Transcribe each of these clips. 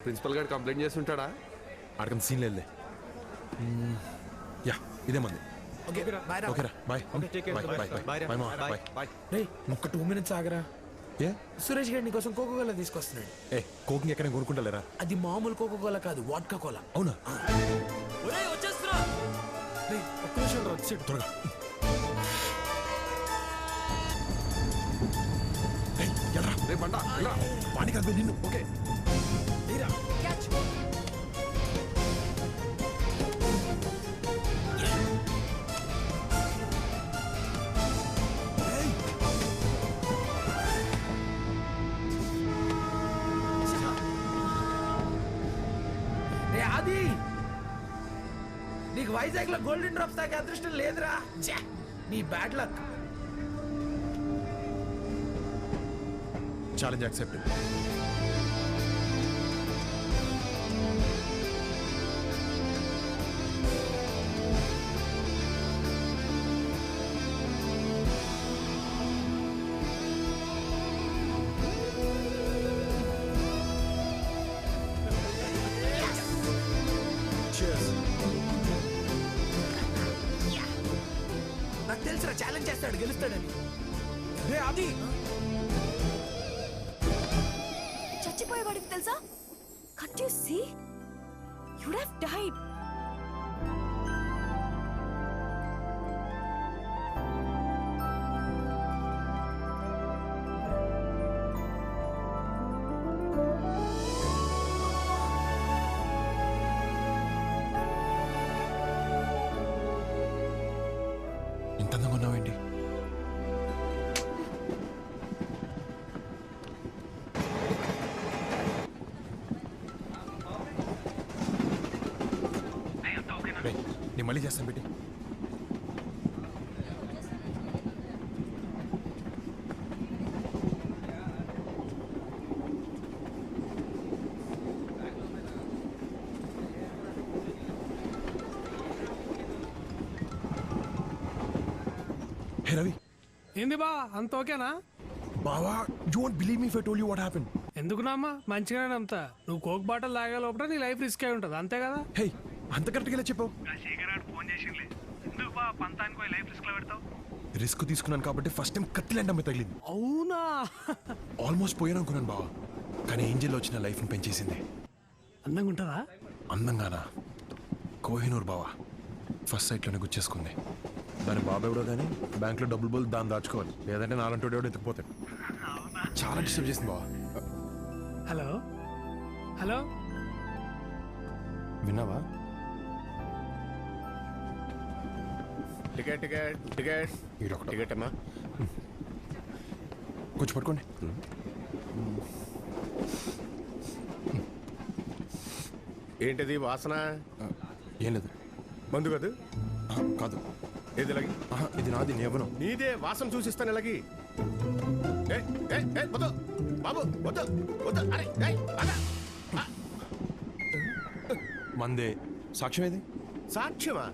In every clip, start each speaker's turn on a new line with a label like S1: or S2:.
S1: Principal గారు complaint చేస్తుంటాడా?
S2: అడగం scene లేదులే. మ్మ్. యా ఇదే మంది.
S3: బాయ్ రా.
S2: ఓకేరా bye bye bye bye bye మా బాయ్
S1: బాయ్
S3: రేయ్ ఒక్క టూ మినిట్స్ ఆగరా.
S2: ఏ?
S3: సురేష్ గారి నీకోసం కోకో కోలా తీసుకొస్తున్నాడు.
S2: ఏ కోకింగ్ ఎక్కడ కొనుక్కుంటలేరా?
S3: అది మామూలు కోకో కోలా కాదు వాట్కా కోలా
S2: అవునా?
S3: రేయ్ ఒక్క నిమిషం రా వచ్చాడు
S2: త్వరగా. ఏయ్, ఎల్రా.
S1: రే బండ ఇలా
S2: వాణి కాదు బే, నిన్ను. ఓకే.
S3: అది. నీకు వైజాగ్లో గోల్డెన్ డ్రాప్స్ తాగే అదృష్టం లేదురా. నీ బ్యాడ్ లక్
S2: ఛాలెంజ్ యాక్సెప్ట్
S3: నాకు తెలుసురా ఛాలెంజ్ చేస్తాడు గెలుస్తాడని. రే అది
S4: చచ్చిపోయేవాడికి తెలుసా? Cut you see you'd have died
S2: మళ్ళీ చేస్తాను పెట్టి. హే రవి.
S5: ఏంది బా అంత ఓకేనా?
S2: బావా బిలీవ్ మీ ఫై టోల్ యూ వాట్ హ్యాపెన్
S5: ఎందుకు నామ్మా? మంచిగానే నమ్ముతా. నువ్వు కోక్ బాటల్ తాగే లోపల నీ లైఫ్ రిస్క్ అయి ఉంటుంది అంతే కదా?
S2: హే అంత కరెక్ట్గా చెప్పావు?
S6: ఎందుకు బా పంతానికి పోయి లైఫ్ రిస్క్లో పెడతావు?
S2: రిస్క్ తీసుకున్నాను కాబట్టి ఫస్ట్ టైం కత్తిలాంటి అమ్మాయి తగిలింది.
S5: అవునా?
S2: ఆల్మోస్ట్ పోయాను అనుకున్నాను బావా. కానీ ఏంజల్ వచ్చిన లైఫ్ని పెంచేసింది.
S5: అందంగా ఉంటుందా
S2: అందంగానా? కోహినూర్ బావా. ఫస్ట్ సైట్లోనే గుచ్చేసుకుంది. దాని బాబు ఎవడో కానీ బ్యాంక్లో డబ్బులు బోల్ దాన్ని దాచుకోవాలి. లేదంటే నాలంటోడు ఎవడో ఎత్తుకుపోతాడు. చాలా డిస్టర్బ్ చేసింది బావా.
S5: హలో హలో
S2: విన్నావా?
S7: Ticket ticket ticket.
S2: ఈడొకడు.
S7: టికెట్ అమ్మా.
S2: కొంచెం పట్టుకోండి
S7: ఏంటిది వాసన?
S2: ఏం లేదు.
S7: మందు కాదు?
S2: కాదు.
S7: ఏది ఇలాగి?
S2: ఇది నాది నేను ఇవ్వను
S7: నీదే వాసన చూసిస్తాను ఇలాగి. వద్దు. బాబు వద్దు వద్దు. అరే
S2: మందే. సాక్ష్యం ఏది?
S7: సాక్ష్యమా?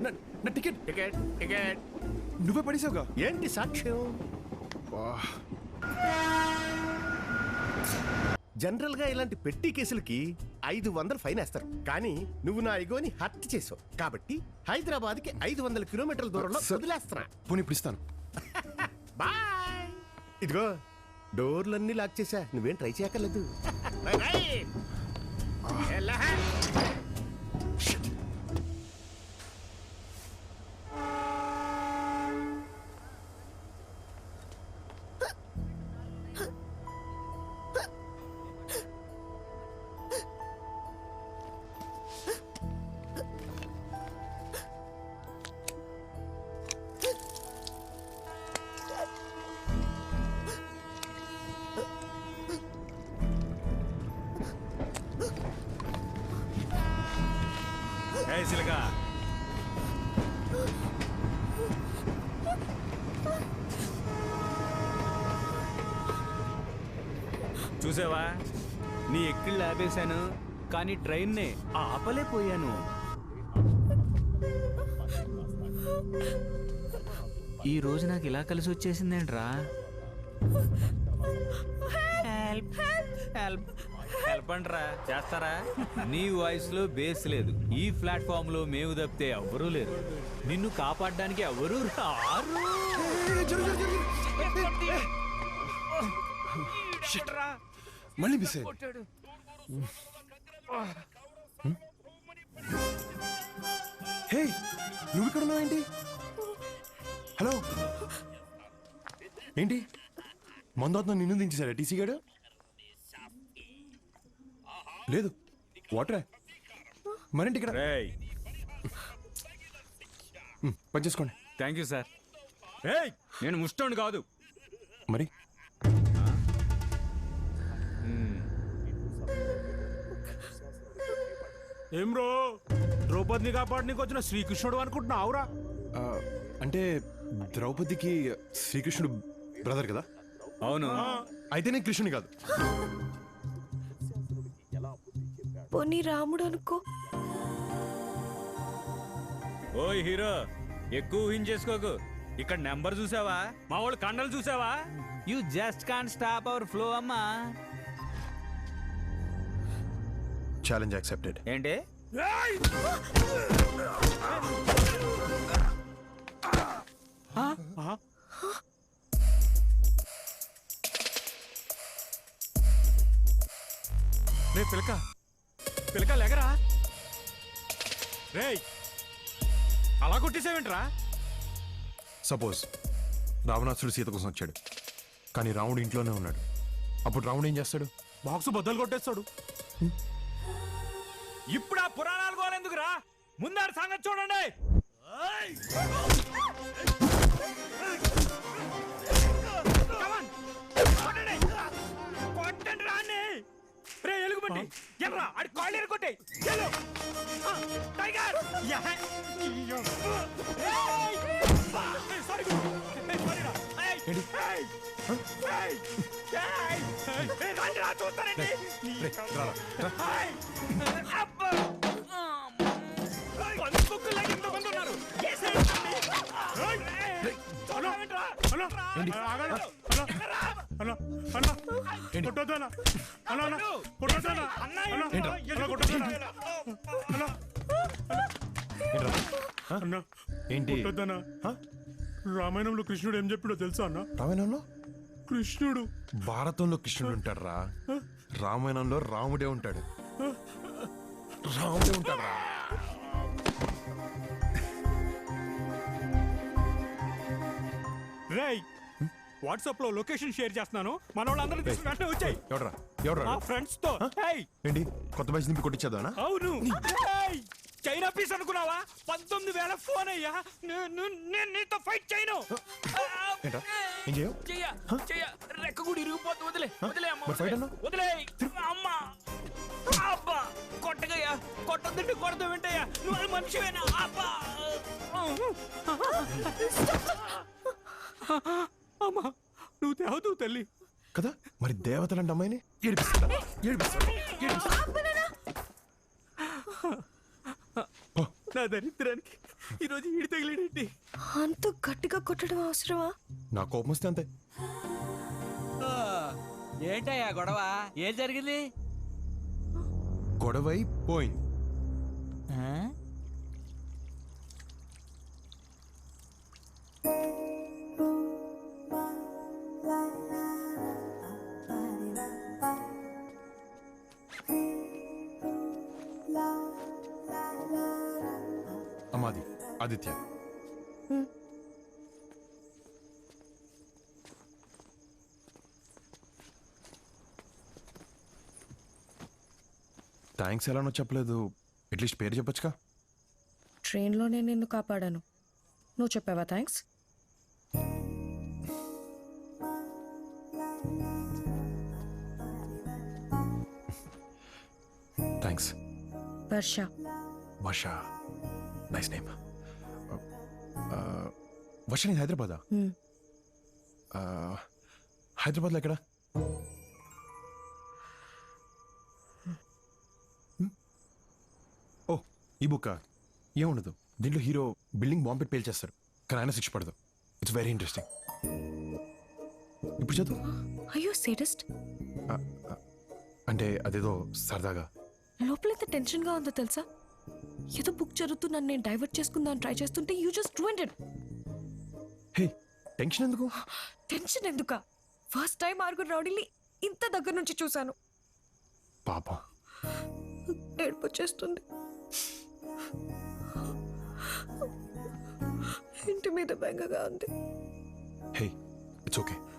S2: నా నా టికెట్.
S7: Ticket ticket.
S2: నువ్వే పడేసావుగా?
S7: ఏంటి సాక్ష్యం? జనరల్గా ఇలాంటి పెట్టి కేసులకి ఐదు వందలు ఫైన్ వేస్తారు. కానీ నువ్వు నా ఇగోని హత్య చేసావు. కాబట్టి హైదరాబాద్కి ఐదు వందల కిలోమీటర్ల దూరంలో. వదిలేస్తున్నా.
S2: పోనీ ఇప్పుడు ఇస్తాను.
S7: బాయ్. ఇదిగో డోర్లన్నీ లాక్ చేశా. నువ్వేం ట్రై చేయక్కర్లేదు. Bye,
S8: చూసావా? నీ ఎక్కిళ్ళు ఆపేశాను కానీ ట్రైన్నే ఆపలేకపోయాను. ఈ రోజు నాకు ఇలా కలిసి వచ్చేసిందేంట్రా?
S4: హెల్ప్
S8: హెల్ప్ హెల్ప్ అంటరా చేస్తారా? నీ వాయిస్లో బేస్ లేదు. ఈ ప్లాట్ఫామ్లో మేము తప్పితే ఎవ్వరూ లేరు. నిన్ను కాపాడడానికి ఎవరూ రారు.
S2: మళ్ళీ మిస్ హే నువ్వు ఇక్కడ ఉన్నావు ఏంటి హలో. ఏంటి? మందోత్న నిన్ను దించేశాడా టీసీ గాడు? లేదు. వాటరే. మరేంటి ఇక్కడ.
S8: రేయ్.
S2: మ్, పని చేసుకోండి.
S8: Thank you sir. రేయ్ నేను ముష్టోండి కాదు.
S2: మరి?
S8: ఏం రో ద్రౌపదిని కాపాడనీకి వచ్చిన శ్రీకృష్ణుడు అనుకుంటున్నావురా?
S2: అంటే ద్రౌపదికి శ్రీకృష్ణుడు బ్రదర్ కదా?
S8: అవును.
S2: అయితే నేను కృష్ణుని కాదు.
S4: పోనీ రాముడు అనుకో.
S8: ఓయ్ హీరో ఎక్కువ ఊహించేసుకోకు ఇక్కడ నెంబర్ చూసావా? మా వాళ్ళు కండలు చూసావా? You just can't stop our flow అమ్మా.
S2: ఛాలెంజ్ యాక్సెప్టెడ్
S8: ఏంటి? రే పిలక. పిలక లేగరా? రేయ్ అలా కొట్టేసావేంట్రా?
S2: సపోజ్ రావణాసుడు సీత కోసం వచ్చాడు. కానీ రాముడు ఇంట్లోనే ఉన్నాడు. అప్పుడు రాముడు ఏం చేస్తాడు?
S8: బాక్స్ బద్దలు కొట్టేస్తాడు. ఇప్పుడు ఆ పురాణాలు గోలెందుకురా? ముందాడు సంగతి చూడండి. ఎలుగుబంటి ఎల్రా ఆడి కాళ్ళు ఎరుకొట్టే ఎల్లు టైగర్! సారీ చూస్తానండి. ఉన్నారు. ఏసేయండి. ఏయ్. చూడమంటారా?
S2: ఏంటి?
S8: ఆగండి. ఎక్కడ్రా?
S2: ఏంటి? ఏంట్రా? ఏంటి?
S9: రామాయణంలో కృష్ణుడు ఏం చెప్పాడో తెలుసా అన్న?
S2: రామాయణంలో?
S9: కృష్ణుడు.
S2: భారతంలో కృష్ణుడు ఉంటాడు రా రామాయణంలో రాముడే ఉంటాడు. రాముడే ఉంటాడు రా
S8: వాట్సాప్లో లొకేషన్ షేర్ చేస్తున్నాను. మన వాళ్ళందరూ తీసుకుని వెంటనే వచ్చాయి.
S2: ఎవడ్రా? ఎవడ్రా?
S8: మా ఫ్రెండ్స్తో ఏయ్,
S2: ఏంటి? కొత్త బయసు నింపి కొట్టించేదానా
S8: అవును. ఏయ్, చైనా పీస్ అనుకున్నావా? పంతొమ్మిది వేల ఫోన్ అయ్యా. నే- నే- నేను నీతో ఫైట్ చేయను.
S2: ఏంటా? ఏం చేయవు?
S3: చెయ్య చెయ్య. రెక్క కూడా ఇరిగిపోతుంది. వదిలే వదిలే అమ్మ
S2: మరి ఫైట్ అన్నా
S3: వదిలే. అమ్మ. అబ్బా. కొట్టగయ్యా కొట్టద్దంటే కొడతా వింటయ్యా. నువ్వు మనిషివేనా? అబ్బా.
S8: అమ్మా నువ్వు తేవదు తల్లి.
S2: కదా? మరి దేవతలంటే అమ్మాయిని? ఏడిపిస్తాడా? ఏడిపిస్తాడా? ఏడిపిస్తాడా? పో.
S8: నా దరిద్రానికి ఈరోజు ఈడి తగిలేడేంటి?
S4: అంత గట్టిగా కొట్టడం అవసరమా?
S2: నా కోపం వస్తే అంతే.
S3: ఏంటయ్యా గొడవ? ఏం జరిగింది?
S2: గొడవై పోయింది. ఆదిత్య. థ్యాంక్స్ ఎలానో చెప్పలేదు? అట్లీస్ట్ పేరు చెప్పొచ్చుగా.
S4: ట్రైన్లో నేను నిన్ను కాపాడాను. నువ్వు చెప్పావా thanks
S2: thanks
S4: Varsha.
S2: Varsha. Nice name. Varsha నీది హైదరాబాదా. హైదరాబాద్లో ఎక్కడ? ఓ ఈ బుక్ ఏముండదు. దీంట్లో హీరో బిల్డింగ్ బాంబ్ పెట్టి పేల్చేస్తారు కానీ ఆయన శిక్ష పడదు. ఇట్స్ వెరీ ఇంట్రెస్టింగ్ ఇప్పుడు చదువు.
S4: అయ్యో సేటస్ట్
S2: అంటే అదేదో సరదాగా.
S4: లోపల ఎంత టెన్షన్గా ఉందో తెలుసా? ఏదో బుక్ జరుగుతూ నన్ను నేను డైవర్ట్ చేసుకుందాం ట్రై చేస్తుంటే you just it.
S2: Hey tension ఎందుకు?
S4: టెన్షన్ ఎందుక? ఫస్ట్ టైం ఆరుగురు రౌడీని ఇంత దగ్గర నుంచి చూశాను.
S2: పాపం.
S4: ఏడుపు వచ్చేస్తుంది. ఇంటి మీద బెంగగా ఉంది.
S2: Hey it's okay.